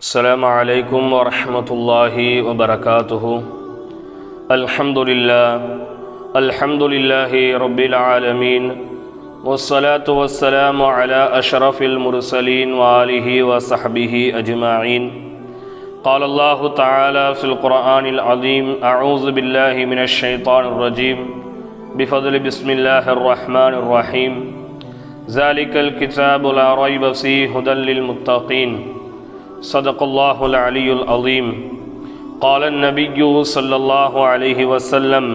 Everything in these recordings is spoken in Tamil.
السلام عليكم ورحمة الله وبركاته. الحمد لله الحمد لله رب العالمين والصلاة والسلام على أشرف المرسلين وآله وصحبه أجمعين. قال الله تعالى في القرآن العظيم أعوذ بالله من الشيطان الرجيم. بفضل بسم الله الرحمن الرحيم. ذلك الكتاب لا ريب فيه هدى للمتقين. صدق الله العلي العظيم قال النبي صلى الله عليه وسلم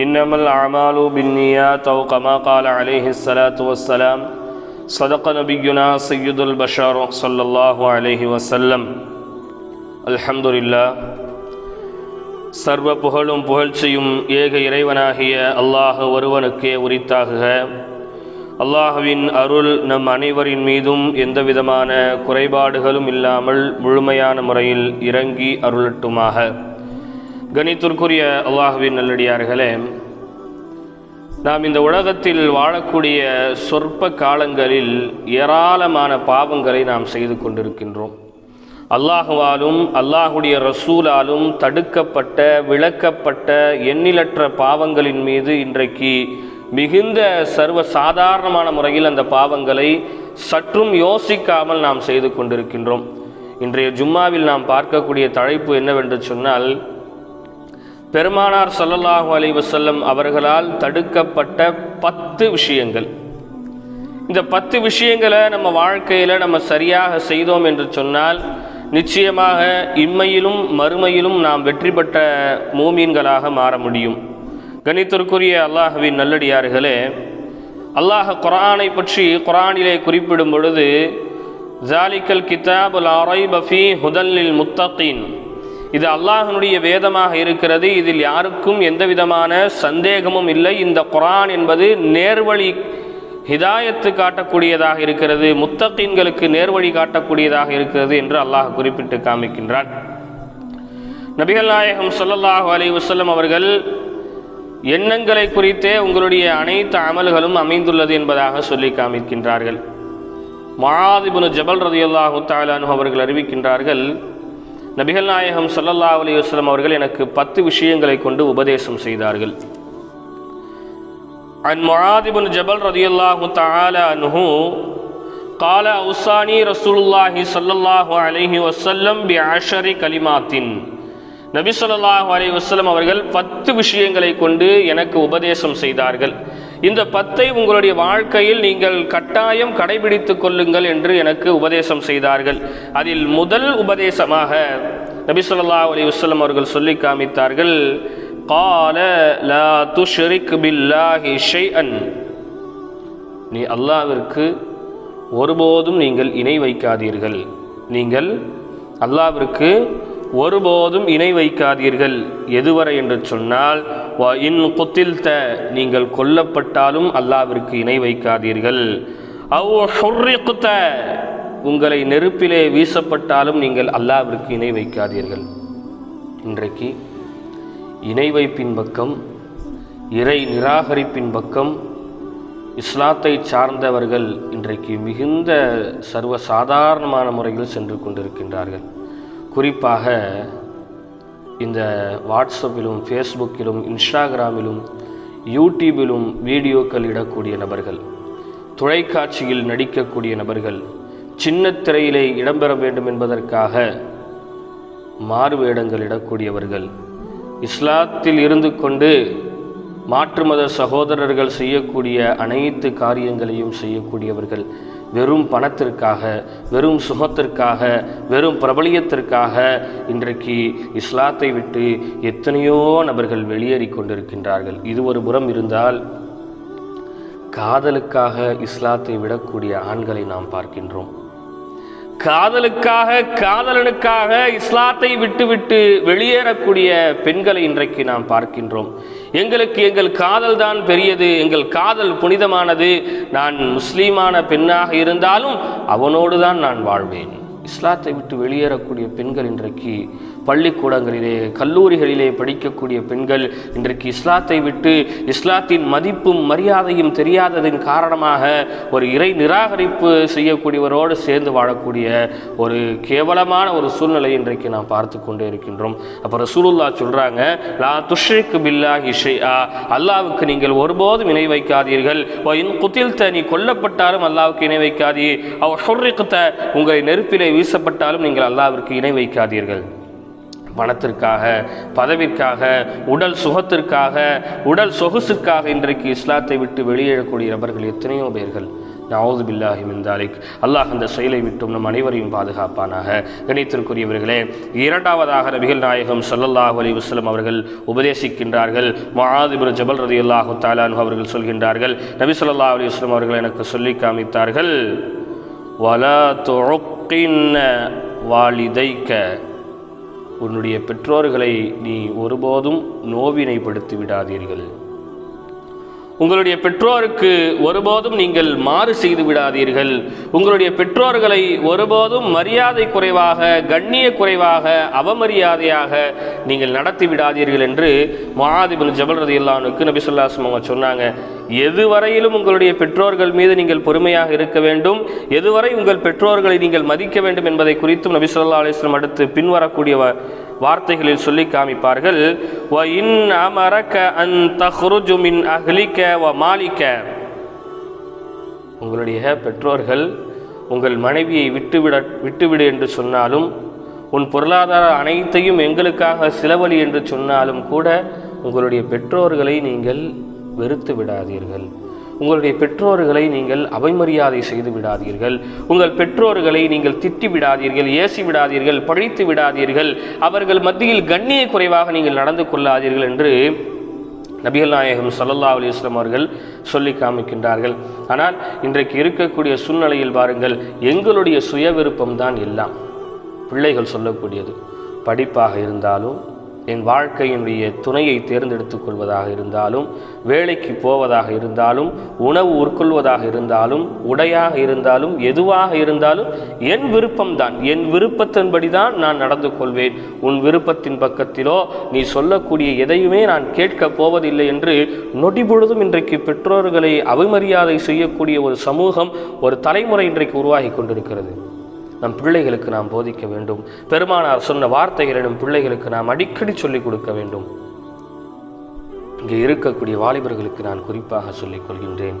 إنما الأعمال بالنيات أو كما قال عليه الصلاة والسلام صدق نبينا سيد البشر صلى الله عليه وسلم الحمد لله சர்வ புகழும் புகழ்ச்சியும் ஏக இறைவனாகிய அல்லாஹ் ஒருவனுக்கே உரித்தாகுக அல்லாஹுவின் அருள் நம் அனைவரின் மீதும் எந்தவிதமான குறைபாடுகளும் இல்லாமல் முழுமையான முறையில் இறங்கி அருளட்டுமாக. கணித்திற்குரிய அல்லாஹுவின் நல்லடியார்களே நாம் இந்த உலகத்தில் வாழக்கூடிய சொற்ப காலங்களில் ஏராளமான பாவங்களை நாம் செய்து கொண்டிருக்கின்றோம். அல்லாஹுவாலும் அல்லாஹுடைய ரசூலாலும் தடுக்கப்பட்ட விளக்கப்பட்ட எண்ணிலற்ற பாவங்களின் மீது இன்றைக்கு மிகுந்த சர்வ சாதாரணமான முறையில் அந்த பாவங்களை சற்றும் யோசிக்காமல் நாம் செய்து கொண்டிருக்கின்றோம். இன்றைய ஜும்மாவில் நாம் பார்க்கக்கூடிய தலைப்பு என்னவென்று சொன்னால் பெருமானார் சல்லல்லாஹு அலி வசல்லம் அவர்களால் தடுக்கப்பட்ட பத்து விஷயங்கள். இந்த பத்து விஷயங்களை நம்ம வாழ்க்கையில் நம்ம சரியாக செய்தோம் என்று சொன்னால் நிச்சயமாக இம்மையிலும் மறுமையிலும் நாம் வெற்றி பெற்ற மூமீன்களாக மாற முடியும். கணித்திற்குரிய அல்லாஹுவின் நல்லடியார்களே அல்லாஹ் குரானை பற்றி குரானிலே குறிப்பிடும் பொழுது ஜாலிக்கல் கிதாப் லாரை பஃபி ஹுதல்லில் முத்தகின். இது அல்லாஹனுடைய வேதமாக இருக்கிறது. இதில் யாருக்கும் எந்த விதமான சந்தேகமும் இல்லை. இந்த குரான் என்பது நேர்வழி ஹிதாயத்து காட்டக்கூடியதாக இருக்கிறது. முத்தகீன்களுக்கு நேர்வழி காட்டக்கூடியதாக இருக்கிறது என்று அல்லாஹ் குறிப்பிட்டு காமிக்கின்றான். நபிகள் நாயகம் சொல்லல்லாஹு அலி வசல்லம் அவர்கள் எண்ணங்களை குறித்தே உங்களுடைய அனைத்து அமல்களும் அமைந்துள்ளது என்பதாக சொல்லி காமிக்கின்றார்கள். மகாதிபுனு ஜபல் ரதியுல்லாஹு தாலானு அவர்கள் அறிவிக்கின்றார்கள் நபிகள் நாயகம் சல்லல்லா அலி வஸ்லம் அவர்கள் எனக்கு பத்து விஷயங்களை கொண்டு உபதேசம் செய்தார்கள். அன் மொழாதிபுன் ஜபல் ரதியுல்லாஹு தாலா அனுஹு கால உசானி ரசூலுல்லாஹி சல்லல்லாஹு அலஹி வசல்லம் பி ஆஷரி கலிமாத்தின் நபி சொல்லாஹு அலி வஸ்லம் அவர்கள் பத்து விஷயங்களை கொண்டு எனக்கு உபதேசம் செய்தார்கள். இந்த பத்தை உங்களுடைய வாழ்க்கையில் நீங்கள் கட்டாயம் கடைபிடித்து கொள்ளுங்கள் என்று எனக்கு உபதேசம் செய்தார்கள். அதில் முதல் உபதேசமாக நபி சொல்லா அலி வஸ்லம் அவர்கள் சொல்லி காமித்தார்கள் கால லா துஷ்ரிக் பில்லாஹி ஷைஅன். நீ அல்லாவிற்கு ஒருபோதும் நீங்கள் இணை வைக்காதீர்கள். நீங்கள் அல்லாவிற்கு ஒருபோதும் இணை வைக்காதீர்கள். எதுவரை என்று சொன்னால் இன் குத்தில்த நீங்கள் கொல்லப்பட்டாலும் அல்லாவிற்கு இணை வைக்காதீர்கள். அவ் ஹுர்ரிக்குத்த உங்களை நெருப்பிலே வீசப்பட்டாலும் நீங்கள் அல்லாவிற்கு இணை வைக்காதீர்கள். இன்றைக்கு இணை வைப்பின் பக்கம் இறை நிராகரிப்பின் பக்கம் இஸ்லாத்தை சார்ந்தவர்கள் இன்றைக்கு மிகுந்த சர்வ சாதாரணமான முறையில் சென்று கொண்டிருக்கின்றார்கள். குறிப்பாக இந்த வாட்ஸ்அப்பிலும் ஃபேஸ்புக்கிலும் இன்ஸ்டாகிராமிலும் யூடியூபிலும் வீடியோக்கள் இடக்கூடிய நபர்கள் தொலைக்காட்சியில் நடிக்கக்கூடிய நபர்கள் சின்ன திரையிலே இடம்பெற வேண்டும் என்பதற்காக மாறு வேடங்கள் இடக்கூடியவர்கள் இஸ்லாத்தில் இருந்து கொண்டு மாற்று மத சகோதரர்கள் செய்யக்கூடிய அனைத்து காரியங்களையும் செய்யக்கூடியவர்கள் வெறும் பணத்திற்காக வெறும் சுகத்திற்காக வெறும் பிரபலியத்திற்காக இன்றைக்கு இஸ்லாத்தை விட்டு எத்தனையோ நபர்கள் வெளியேறி கொண்டிருக்கின்றார்கள். இது ஒரு புறம் இருந்தால் காதலுக்காக இஸ்லாத்தை விடக்கூடிய ஆண்களை நாம் பார்க்கின்றோம். காதலுக்காக காதலனுக்காக இஸ்லாத்தை விட்டுவிட்டு வெளியேறக்கூடிய பெண்களை இன்றைக்கு நாம் பார்க்கின்றோம். எங்களுக்கு எங்கள் காதல் தான் பெரியது எங்கள் காதல் புனிதமானது. நான் முஸ்லீமான பெண்ணாக இருந்தாலும் அவனோடு தான் நான் வாழ்வேன். இஸ்லாத்தை விட்டு வெளியேறக்கூடிய பெண்கள் இன்றைக்கு பள்ளிக்கூடங்களிலே கல்லூரிகளிலே படிக்கக்கூடிய பெண்கள் இன்றைக்கு இஸ்லாத்தை விட்டு இஸ்லாத்தின் மதிப்பும் மரியாதையும் தெரியாததின் காரணமாக ஒரு இறை நிராகரிப்பு செய்யக்கூடியவரோடு சேர்ந்து வாழக்கூடிய ஒரு கேவலமான ஒரு சூழ்நிலை இன்றைக்கு நாம் பார்த்து கொண்டே இருக்கின்றோம். அப்போ ரசூலுல்லா சொல்கிறாங்க லா துஷ்ரிக்கு பில்லா ஷைஆ. அல்லாவுக்கு நீங்கள் ஒருபோதும் இணை வைக்காதீர்கள். குத்தில் இன் குத்தில்த நீ கொல்லப்பட்டாலும் அல்லாவுக்கு இணை வைக்காதீர் அவர் ஹுர்ரிக்த. உங்களை நெருப்பிலே வீசப்பட்டாலும் நீங்கள் அல்லாவிற்கு இணை வைக்காதீர்கள். பணத்திற்காக பதவிற்காக உடல் சுகத்திற்காக உடல் சொகுசுக்காக இன்றைக்கு இஸ்லாத்தை விட்டு வெளியேறக்கூடிய நபர்கள் எத்தனையோ பேர்கள். நவுது பில்லாஹி மின்தாலிக் அல்லாஹ் அந்த செயலை விட்டும் நம் அனைவரையும் பாதுகாப்பானாக. கணித்திற்குரியவர்களே இரண்டாவதாக நபிகள் நாயகம் சல்லல்லாஹ் அலி வஸ்லம் அவர்கள் உபதேசிக்கின்றார்கள். முஆதிபுர் ஜபல் ரதி அல்லாஹு தாலான் அவர்கள் சொல்கின்றார்கள். நபி ஸல்லல்லாஹு அலி வஸ்லம் அவர்கள் எனக்கு சொல்லி காமித்தார்கள். வலா துஉக்கின்ன வாலிதைக்க உன்னுடைய பெற்றோர்களை நீ ஒருபோதும் நோவினைப்படுத்தி விடாதீர்கள் உங்களுடைய பெற்றோருக்கு ஒருபோதும் நீங்கள் மாறு செய்து விடாதீர்கள். உங்களுடைய பெற்றோர்களை ஒருபோதும் மரியாதை குறைவாக கண்ணிய குறைவாக அவமரியாதையாக நீங்கள் நடத்தி விடாதீர்கள் என்று மகாதிபன் ஜபல் ரதி இல்லானுக்கு நபி அவங்க சொன்னாங்க. எதுவரையிலும் உங்களுடைய பெற்றோர்கள் மீது நீங்கள் பொறுமையாக இருக்க வேண்டும். எதுவரை உங்கள் பெற்றோர்களை நீங்கள் மதிக்க வேண்டும் என்பதை குறித்தும் நபி சொல்லா அலிஸ்லம் அடுத்து பின்வரக்கூடிய வார்த்தைகளில் சொல்லி காமிப்பார்கள். வ மாலிக்க உங்களுடைய பெற்றோர்கள் உங்கள் மனைவியை விட்டுவிட விட்டுவிடு என்று சொன்னாலும் உன் பொருளாதார அனைத்தையும் எங்களுக்காக சிலவழி என்று சொன்னாலும் கூட உங்களுடைய பெற்றோர்களை நீங்கள் வெறுத்து விடாதீர்கள். உங்களுடைய பெற்றோர்களை நீங்கள் அவைமரியாதை செய்து விடாதீர்கள். உங்கள் பெற்றோர்களை நீங்கள் திட்டி விடாதீர்கள் ஏசி விடாதீர்கள் பழித்து விடாதீர்கள். அவர்கள் மத்தியில் கண்ணிய குறைவாக நீங்கள் நடந்து கொள்ளாதீர்கள் என்று நபிகள் நாயகம் சல்லல்லா அலி இஸ்லாம் அவர்கள் சொல்லி காமிக்கின்றார்கள். ஆனால் இன்றைக்கு இருக்கக்கூடிய சூழ்நிலையில் பாருங்கள் எங்களுடைய சுய விருப்பம்தான் எல்லாம். பிள்ளைகள் சொல்லக்கூடியது. படிப்பாக இருந்தாலும் என் வாழ்க்கையினுடைய துணையை தேர்ந்தெடுத்து கொள்வதாக இருந்தாலும் வேலைக்கு போவதாக இருந்தாலும் உணவு உட்கொள்வதாக இருந்தாலும் உடையாக இருந்தாலும் எதுவாக இருந்தாலும் என் விருப்பம்தான். என் விருப்பத்தின்படி தான் நான் நடந்து கொள்வேன். உன் விருப்பத்தின் பக்கத்திலோ நீ சொல்லக்கூடிய எதையுமே நான் கேட்கப் போவதில்லை என்று நொடி பொழுதும் இன்றைக்கு பெற்றோர்களை அவமரியாதை செய்யக்கூடிய ஒரு சமூகம் ஒரு தலைமுறை இன்றைக்கு உருவாகி கொண்டிருக்கிறது. நம் பிள்ளைகளுக்கு நாம் போதிக்க வேண்டும். பெருமானார் சொன்ன வார்த்தைகளை நம் பிள்ளைகளுக்கு நாம் அடிக்கடி சொல்லிக் கொடுக்க வேண்டும். இங்கே இருக்கக்கூடிய வாலிபர்களுக்கு நான் குறிப்பாக சொல்லிக் கொள்கின்றேன்.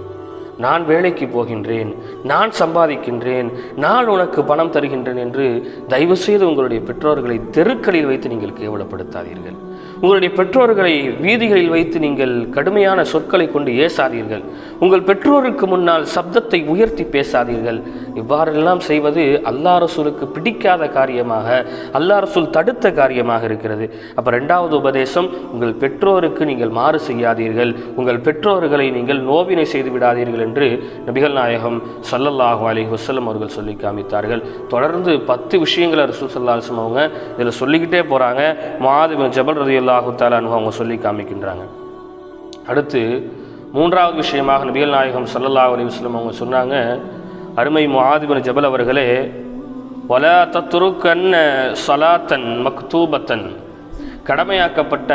நான் வேலைக்கு போகின்றேன் நான் சம்பாதிக்கின்றேன் நான் உனக்கு பணம் தருகின்றேன் என்று தயவு செய்து உங்களுடைய பெற்றோர்களை தெருக்களில் வைத்து நீங்கள் கேவலப்படுத்தாதீர்கள். உங்களுடைய பெற்றோர்களை வீதிகளில் வைத்து நீங்கள் கடுமையான சொற்களை கொண்டு ஏசாதீர்கள். உங்கள் பெற்றோருக்கு முன்னால் சப்தத்தை உயர்த்தி பேசாதீர்கள். இவ்வாறெல்லாம் செய்வது அல்லா ரசூலுக்கு பிடிக்காத காரியமாக அல்லா ரசூல் தடுத்த காரியமாக இருக்கிறது. அப்போ ரெண்டாவது உபதேசம் உங்கள் பெற்றோருக்கு நீங்கள் மாறு செய்யாதீர்கள். உங்கள் பெற்றோர்களை நீங்கள் நோவினை செய்து விடாதீர்கள் என்று நபிகள் நாயகம் சல்லல்லாஹு அலி வஸல்லம் அவர்கள் சொல்லி காமித்தார்கள். தொடர்ந்து பத்து விஷயங்களை ரசூல் சல்லாஹம் அவங்க இதில் சொல்லிக்கிட்டே போகிறாங்க மாதவன் ஜபல் ரதி அல்லாஹு தாலானு அவங்க சொல்லி காமிக்கின்றாங்க. அடுத்து மூன்றாவது விஷயமாக நபிகள் நாயகம் சல்லல்லாஹ் அலி வஸ்லம் அவங்க சொன்னாங்க. அருமை மாதிபன் ஜபல் அவர்களே வல தத்துருக்கன் சலாத்தன் மக்தூபத்தன். கடமையாக்கப்பட்ட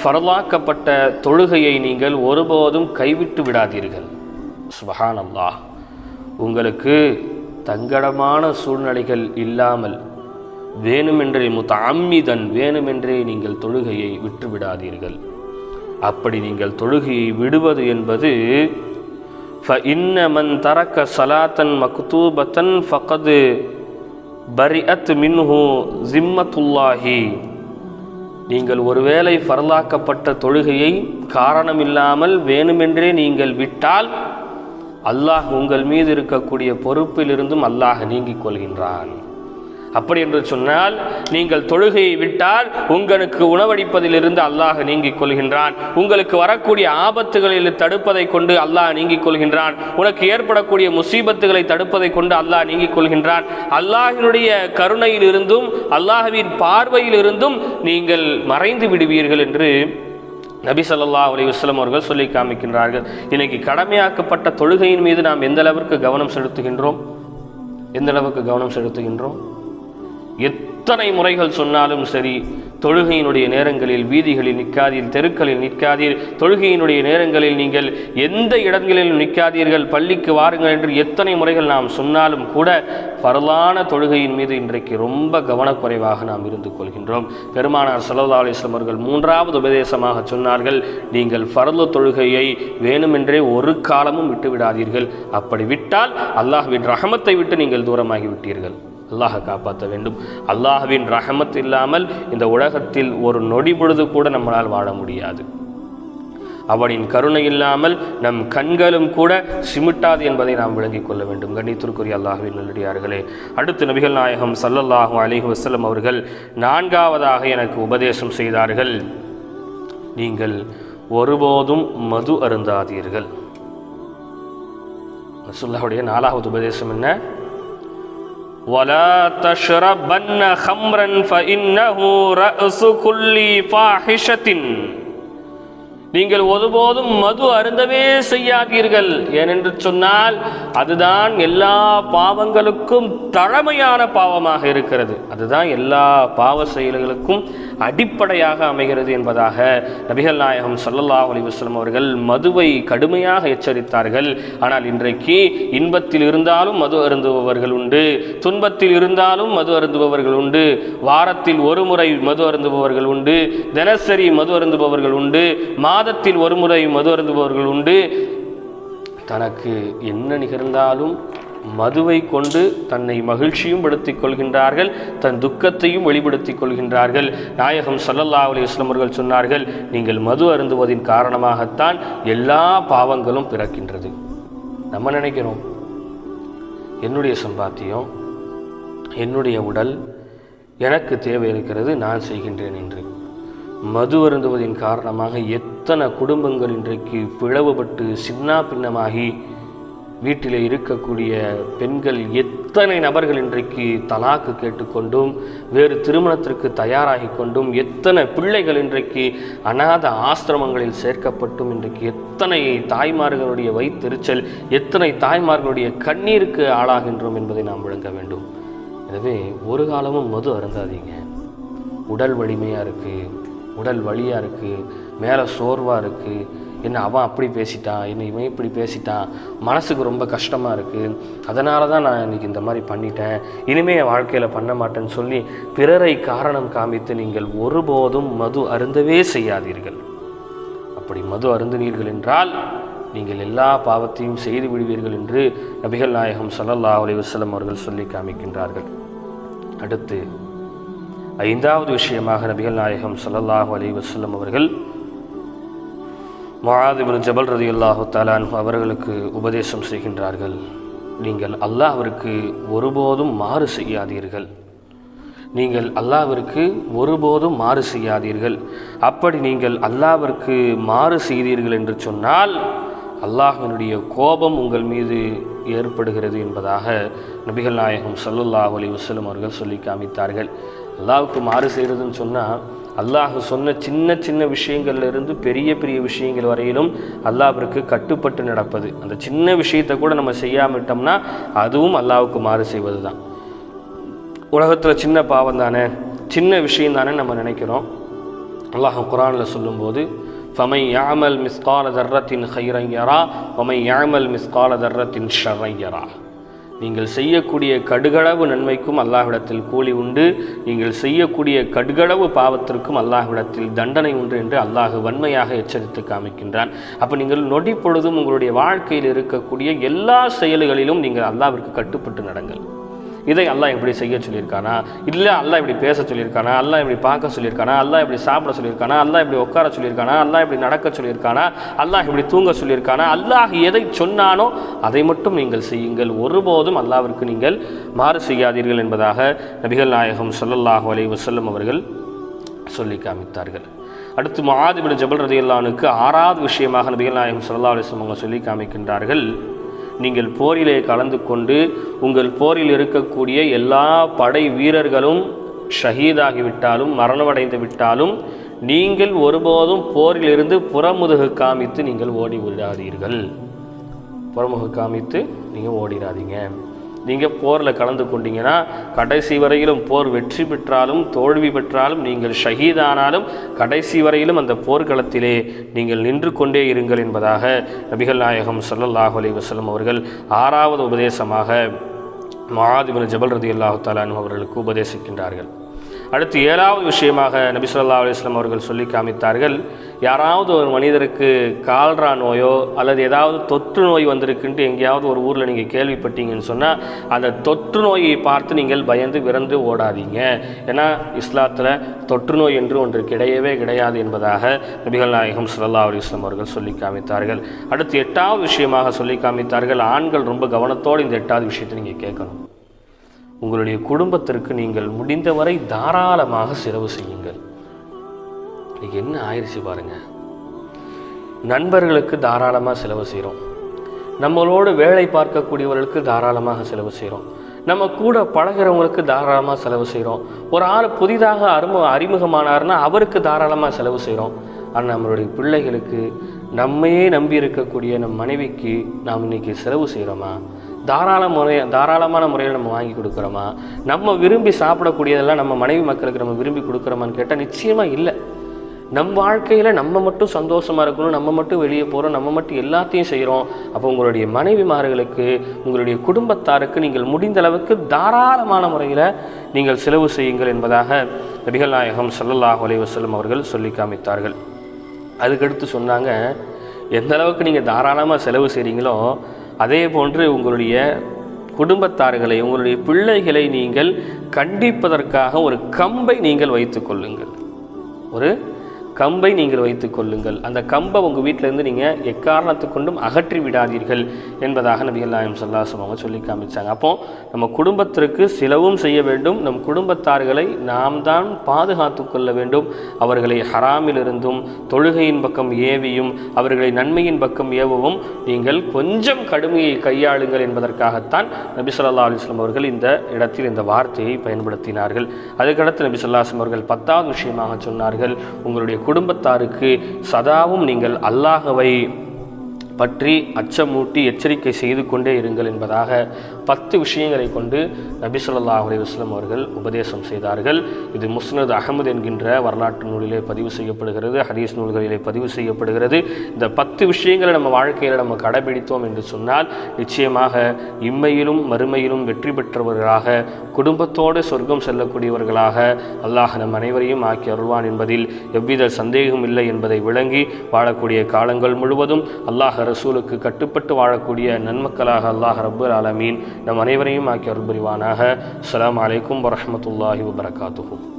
ஃபரலாக்கப்பட்ட தொழுகையை நீங்கள் ஒருபோதும் கைவிட்டு விடாதீர்கள். சுபஹான் அல்லாஹ் உங்களுக்கு தங்கடமான சூழ்நிலைகள் இல்லாமல் வேணுமென்றே முத்த அம்மிதன் வேணுமென்றே நீங்கள் தொழுகையை விட்டுவிடாதீர்கள். அப்படி நீங்கள் தொழுகையை விடுவது என்பது ஃப இன்னமன் தரக்க சலாத்தன் மக்தூபத்தன் ஃபகது பரிஅத் மின்ஹு ஜிம்மத்துல்லாஹி நீங்கள் ஒருவேளை ஃபரலாக்கப்பட்ட தொழுகையை காரணமில்லாமல் வேணுமென்றே நீங்கள் விட்டால் அல்லாஹ் உங்கள் மீது இருக்கக்கூடிய பொறுப்பிலிருந்தும் அல்லாஹ் நீங்கிக் கொள்கின்றான். அப்படி என்று சொன்னால் நீங்கள் தொழுகையை விட்டால் உங்களுக்கு உணவளிப்பதிலிருந்து அல்லாஹ் நீங்கிக் கொள்கின்றான். உங்களுக்கு வரக்கூடிய ஆபத்துகளில் தடுப்பதை கொண்டு அல்லாஹ் நீங்கிக் கொள்கின்றான். உனக்கு ஏற்படக்கூடிய முசீபத்துகளை தடுப்பதை கொண்டு அல்லாஹ் நீங்கிக் கொள்கின்றான். அல்லாஹினுடைய கருணையிலிருந்தும் அல்லாஹவின் பார்வையிலிருந்தும் நீங்கள் மறைந்து விடுவீர்கள் என்று நபி ஸல்லல்லாஹு அலி வஸ்லம் அவர்கள் சொல்லி காமிக்கின்றார்கள் இன்னைக்கு கடமையாக்கப்பட்ட தொழுகையின் மீது நாம் எந்த அளவிற்கு கவனம் செலுத்துகின்றோம்? எந்த அளவுக்கு கவனம் செலுத்துகின்றோம்? எத் எத்தனை முறைகள் சொன்னாலும் சரி தொழுகையினுடைய நேரங்களில் வீதிகளில் நிற்காதீர் தெருக்களில் நிற்காதீர். தொழுகையினுடைய நேரங்களில் நீங்கள் எந்த இடங்களிலும் நிற்காதீர்கள் பள்ளிக்கு வாருங்கள் என்று எத்தனை முறைகள் நாம் சொன்னாலும் கூட பரலான தொழுகையின் மீது இன்றைக்கு ரொம்ப கவனக்குறைவாக நாம் இருந்து கொள்கின்றோம். பெருமானார் சல்லா அவர்கள் மூன்றாவது உபதேசமாக சொன்னார்கள் நீங்கள் ஃபர்லு தொழுகையை வேணுமென்றே ஒரு காலமும் விட்டுவிடாதீர்கள். அப்படி விட்டால் அல்லாஹ்வின் ரஹமத்தை விட்டு நீங்கள் தூரமாகிவிட்டீர்கள். அல்லாஹ் காப்பாற்ற வேண்டும். அல்லாஹவின் ரஹமத் இல்லாமல் இந்த உலகத்தில் ஒரு நொடி பொழுது கூட நம்மளால் வாழ முடியாது. அவனின் கருணை இல்லாமல் நம் கண்களும் கூட சிமிட்டாது என்பதை நாம் விளங்கிக் கொள்ள வேண்டும். கண்ணியத்திற்குரிய அல்லாஹுவின் நல்லடியார்களே அடுத்து நபிகள் நாயகம் சல்லல்லாஹு அலிஹி வசலம் அவர்கள் நான்காவதாக எனக்கு உபதேசம் செய்தார்கள். நீங்கள் ஒருபோதும் மது அருந்தாதீர்கள். ரசூலுல்லாஹுடைய நாலாவது உபதேசம் என்ன? ولا تشربن خمرا فإنه رأس كل فاحشة நீங்கள் ஒருபோதும் மது அருந்தவே செய்யாதீர்கள். ஏனென்று சொன்னால் அதுதான் எல்லா பாவங்களுக்கும் தழமையான பாவமாக இருக்கிறது. அதுதான் எல்லா பாவ செயல்களுக்கும் அடிப்படையாக அமைகிறது என்பதாக நபிகள் நாயகம் சல்லல்லா அலைஹி அவர்கள் மதுவை கடுமையாக எச்சரித்தார்கள். ஆனால் இன்றைக்கு இன்பத்தில் இருந்தாலும் மது அருந்துபவர்கள் உண்டு துன்பத்தில் இருந்தாலும் மது அருந்துபவர்கள் உண்டு வாரத்தில் ஒரு முறை மது அருந்துபவர்கள் உண்டு தினசரி மது அருந்துபவர்கள் உண்டு மாதத்தில் ஒரு முறை மது அருந்துபவர்கள் உண்டு. தனக்கு என்ன நிகழ்ந்தாலும் மதுவை கொண்டு தன்னை மகிழ்ச்சியும் படுத்திக் கொள்கின்றார்கள் தன் துக்கத்தையும் வெளிப்படுத்திக் கொள்கின்றார்கள். நாயகம் சல்லல்லா அலி இஸ்லமர்கள் சொன்னார்கள் நீங்கள் மது அருந்துவதின் காரணமாகத்தான் எல்லா பாவங்களும் பிறக்கின்றது. நம்ம நினைக்கிறோம் என்னுடைய சம்பாத்தியம் என்னுடைய உடல் எனக்கு தேவை இருக்கிறது நான் செய்கின்றேன் என்று. மது அருந்துவதின் காரணமாக எத்தனை குடும்பங்கள் இன்றைக்கு பிளவுபட்டு சின்னா பின்னமாகி வீட்டிலே இருக்கக்கூடிய பெண்கள் எத்தனை நபர்கள் இன்றைக்கு தலாக்கு கேட்டுக்கொண்டும் வேறு திருமணத்திற்கு தயாராகி கொண்டும் எத்தனை பிள்ளைகள் இன்றைக்கு அநாத ஆசிரமங்களில் சேர்க்கப்பட்டும் இன்றைக்கு எத்தனை தாய்மார்களுடைய வைத்தெரிச்சல் எத்தனை தாய்மார்களுடைய கண்ணீருக்கு ஆளாகின்றோம் என்பதை நாம் விளங்க வேண்டும். எனவே ஒரு காலமும் மது அருந்தாதீங்க. உடல் வலிமையாக இருக்குது உடல் வலியாக இருக்குது மேலே சோர்வாக இருக்குது என்ன அவன் அப்படி பேசிட்டான் என்ன இவன் இப்படி பேசிட்டான். மனசுக்கு ரொம்ப கஷ்டமாக இருக்குது அதனால தான் நான் இன்னைக்கு இந்த மாதிரி பண்ணிட்டேன். இனிமேல் என் வாழ்க்கையில் பண்ண மாட்டேன்னு சொல்லி பிறரை காரணம் காமித்து நீங்கள் ஒருபோதும் மது அருந்தவே செய்யாதீர்கள். அப்படி மது அருந்தினீர்கள் என்றால் நீங்கள் எல்லா பாவத்தையும் செய்து விடுவீர்கள் என்று நபிகள் நாயகம் சல்லல்லா அலைஹி வஸல்லம் அவர்கள் சொல்லி காமிக்கின்றார்கள். அடுத்து ஐந்தாவது விஷயமாக நபிகள் நாயகம் சல்லல்லாஹு அலி வஸல்லம் அவர்கள் முஆத் ஜபல் ரதி அல்லாஹு தாலான் அவர்களுக்கு உபதேசம் செய்கின்றார்கள். நீங்கள் அல்லாஹிற்கு ஒருபோதும் மாறு செய்யாதீர்கள். நீங்கள் அல்லாவிற்கு ஒருபோதும் மாறு செய்யாதீர்கள். அப்படி நீங்கள் அல்லாவிற்கு மாறு செய்தீர்கள் என்று சொன்னால் அல்லாஹினுடைய கோபம் உங்கள் மீது ஏற்படுகிறது என்பதாக நபிகள் நாயகம் சல்லுல்லா அலி வசலம் அவர்கள் சொல்லி காமித்தார்கள். அல்லாவுக்கு மாறு செய்கிறதுன்னு சொன்னால் அல்லாஹ் சொன்ன சின்ன சின்ன விஷயங்கள்லேருந்து பெரிய பெரிய விஷயங்கள் வரையிலும் அல்லாஹிற்கு கட்டுப்பட்டு நடப்பது. அந்த சின்ன விஷயத்தை கூட நம்ம செய்யாமட்டோம்னா அதுவும் அல்லாவுக்கு மாறு செய்வது தான் உலகத்தில் சின்ன பாவம் தானே? சின்ன விஷயம் தானே நம்ம நினைக்கிறோம். அல்லாஹ் குரானில் சொல்லும்போது ஃபமை யாமல் மிஸ்கால தர்ரத்தின் ஹைரங்கரா ஃபமை யாமல் மிஸ்கால தர்ரத்தின் ஷரையரா நீங்கள் செய்யக்கூடிய கடுகளவு நன்மைக்கும் அல்லாஹ்விடத்தில் கூலி உண்டு. நீங்கள் செய்யக்கூடிய கடுகளவு பாவத்திற்கும் அல்லாஹ்விடத்தில் தண்டனை உண்டு என்று அல்லாஹ் வன்மையாக எச்சரித்து காமிக்கின்றான். அப்போ நீங்கள் நொடி பொழுதும் உங்களுடைய வாழ்க்கையில் இருக்கக்கூடிய எல்லா செயல்களிலும் நீங்கள் அல்லாவிற்கு கட்டுப்பட்டு நடங்கள். இதை அல்லாஹ் இப்படி செய்ய சொல்லியிருக்கானா? இல்லை அல்லாஹ் இப்படி பேச சொல்லியிருக்கானா? அல்லாஹ் இப்படி பார்க்க சொல்லியிருக்கானா? அல்லாஹ் இப்படி சாப்பிட சொல்லியிருக்கானா? அல்லாஹ் இப்படி உட்கார சொல்லியிருக்கானா? அல்லாஹ் இப்படி நடக்க சொல்லியிருக்கானா? அல்லாஹ் இப்படி தூங்க சொல்லியிருக்கானா? அல்லாஹ் எதை சொன்னானோ அதை மட்டும் நீங்கள் செய்யுங்கள். ஒருபோதும் அல்லாவிற்கு நீங்கள் மாறு செய்யாதீர்கள் என்பதாக நபிகள் நாயகம் சொல்லல்லாஹு அலைஹி வசல்லம் அவர்கள் சொல்லி காமித்தார்கள். அடுத்து மகாதிபின் ஜபல் ரதியல்லானுக்கு ஆறாவது விஷயமாக நபிகள் நாயகம் சொல்லா அலிஸ்லம் அவங்க சொல்லி காமிக்கின்றார்கள். நீங்கள் போரிலே கலந்து கொண்டு உங்கள் போரில் இருக்கக்கூடிய எல்லா படை வீரர்களும் ஷஹீதாகிவிட்டாலும் மரணமடைந்து விட்டாலும் நீங்கள் ஒருபோதும் போரிலிருந்து புறமுதுகு காமித்து நீங்கள் ஓடி விடாதீர்கள். புறமுக காமித்து நீங்கள் ஓடிடாதீங்க. நீங்கள் போரில் கலந்து கொண்டீங்கன்னா கடைசி வரையிலும் போர் வெற்றி பெற்றாலும் தோல்வி பெற்றாலும் நீங்கள் ஷஹீதானாலும் கடைசி வரையிலும் அந்த போர்க்களத்திலே நீங்கள் நின்று கொண்டே இருங்கள் என்பதாக நபிகள் நாயகம் ஸல்லல்லாஹு அலி வசலம் அவர்கள் ஆறாவது உபதேசமாக மகாதிபன் ஜபல் ரதி அல்லாஹு தாலானு அவர்களுக்கு உபதேசிக்கின்றார்கள். அடுத்து ஏழாவது விஷயமாக நபி சொல்லா அலுவலாம் அவர்கள் சொல்லி காமித்தார்கள். யாராவது ஒரு மனிதருக்கு கால்ரா நோயோ அல்லது ஏதாவது தொற்று நோய் வந்திருக்குன்ட்டு எங்கேயாவது ஒரு ஊரில் நீங்கள் கேள்விப்பட்டீங்கன்னு சொன்னால் அந்த தொற்று நோயை பார்த்து நீங்கள் பயந்து விறந்து ஓடாதீங்க. ஏன்னா இஸ்லாத்தில் தொற்று நோய் என்று ஒன்று கிடையவே கிடையாது என்பதாக நபிகள் நாயகம் சுல்லா அலைஹி அவர்கள் சொல்லி காமித்தார்கள். அடுத்து எட்டாவது விஷயமாக சொல்லி காமித்தார்கள். ஆண்கள் ரொம்ப கவனத்தோடு இந்த எட்டாவது விஷயத்தை நீங்கள் கேட்கணும். உங்களுடைய குடும்பத்திற்கு நீங்கள் முடிந்தவரை தாராளமாக செலவு செய்யுங்கள். இன்னைக்கு என்ன ஆயிடுச்சு பாருங்க. நண்பர்களுக்கு தாராளமாக செலவு செய்கிறோம் நம்மளோடு வேலை பார்க்கக்கூடியவர்களுக்கு தாராளமாக செலவு செய்கிறோம் நம்ம கூட பழகிறவங்களுக்கு தாராளமாக செலவு செய்கிறோம் ஒரு ஆள் புதிதாக அறிமுக அறிமுகமானார்னா அவருக்கு தாராளமாக செலவு செய்கிறோம் ஆனால் நம்மளுடைய பிள்ளைகளுக்கு நம்மையே நம்பி இருக்கக்கூடிய நம் மனைவிக்கு நாம் இன்னைக்கு செலவு செய்கிறோமா தாராள முறை தாராளமான முறையில் நம்ம வாங்கி கொடுக்குறோமா? நம்ம விரும்பி சாப்பிடக்கூடியதெல்லாம் நம்ம மனைவி மக்களுக்கு நம்ம விரும்பி கொடுக்குறோமான்னு கேட்டால் நிச்சயமாக இல்லை. நம் வாழ்க்கையில் நம்ம மட்டும் சந்தோஷமாக இருக்கணும் நம்ம மட்டும் வெளியே போகிறோம் நம்ம மட்டும் எல்லாத்தையும் செய்கிறோம் அப்போ உங்களுடைய மனைவிமார்களுக்கு உங்களுடைய குடும்பத்தாருக்கு நீங்கள் முடிந்த அளவுக்கு தாராளமான முறையில் நீங்கள் செலவு செய்யுங்கள் என்பதாக நபிகள் நாயகம் சல்லல்லாஹ் அலைவசல்லம் அவர்கள் சொல்லி காமித்தார்கள். அதுக்கடுத்து சொன்னாங்க எந்த அளவுக்கு நீங்கள் தாராளமாக செலவு செய்கிறீங்களோ அதே போன்று உங்களுடைய குடும்பத்தார்களை உங்களுடைய பிள்ளைகளை நீங்கள் கண்டிப்பதற்காக ஒரு கம்பை நீங்கள் வைத்துக் கொள்ளுங்கள். ஒரு கம்பை நீங்கள் வைத்துக் கொள்ளுங்கள். அந்த கம்பை உங்கள் வீட்டிலேருந்து நீங்கள் எக்காரணத்து கொண்டும் அகற்றி விடாதீர்கள் என்பதாக நபிகள் நாயம் சல்லாசம் அவங்க சொல்லி காமிச்சாங்க. அப்போது நம்ம குடும்பத்திற்கு சிலவும் செய்ய வேண்டும். நம் குடும்பத்தார்களை நாம் தான் பாதுகாத்து கொள்ள வேண்டும். அவர்களை ஹராமிலிருந்தும் தொழுகையின் பக்கம் ஏவியும் அவர்களை நன்மையின் பக்கம் ஏவவும் நீங்கள் கொஞ்சம் கடுமையை கையாளுங்கள் என்பதற்காகத்தான் நபி சொல்லா அலைஹி அவர்கள் இந்த இடத்தில் இந்த வார்த்தையை பயன்படுத்தினார்கள். அதுக்கடுத்து நபி சொல்லாஸ்லம் அவர்கள் பத்தாவது விஷயமாக சொன்னார்கள். உங்களுடைய குடும்பத்தாருக்கு சதாவும் நீங்கள் அல்லாஹவை பற்றி அச்சமூட்டி எச்சரிக்கை செய்து கொண்டே இருங்கள் என்பதாக பத்து விஷயங்களை கொண்டு நபி ஸல்லல்லாஹு அலைஹி வஸல்லம் அவர்கள் உபதேசம் செய்தார்கள். இது முஸ்னத் அகமது என்கின்ற வரலாற்று நூலிலே பதிவு செய்யப்படுகிறது ஹதீஸ் நூல்களிலே பதிவு செய்யப்படுகிறது. இந்த பத்து விஷயங்களை நம்ம வாழ்க்கையில் நம்ம கடைபிடித்தோம் என்று சொன்னால் நிச்சயமாக இம்மையிலும் மறுமையிலும் வெற்றி பெற்றவர்களாக குடும்பத்தோடு சொர்க்கம் செல்லக்கூடியவர்களாக அல்லாஹ் நம் அனைவரையும் ஆக்கி அருள்வான் என்பதில் எவ்வித சந்தேகம் இல்லை என்பதை விளங்கி வாழக்கூடிய காலங்கள் முழுவதும் அல்லாஹ் ரசூலுக்கு கட்டுப்பட்டு வாழக்கூடிய நன்மக்களாக அல்லாஹ் ரப்பல் ஆலமீன் நம் அனைவரையும் ஆக்கி அருள் புரிவானாக அஸ்ஸலாமு அலைக்கும் வரஹ்மத்துல்லாஹி வபரகாத்துஹு.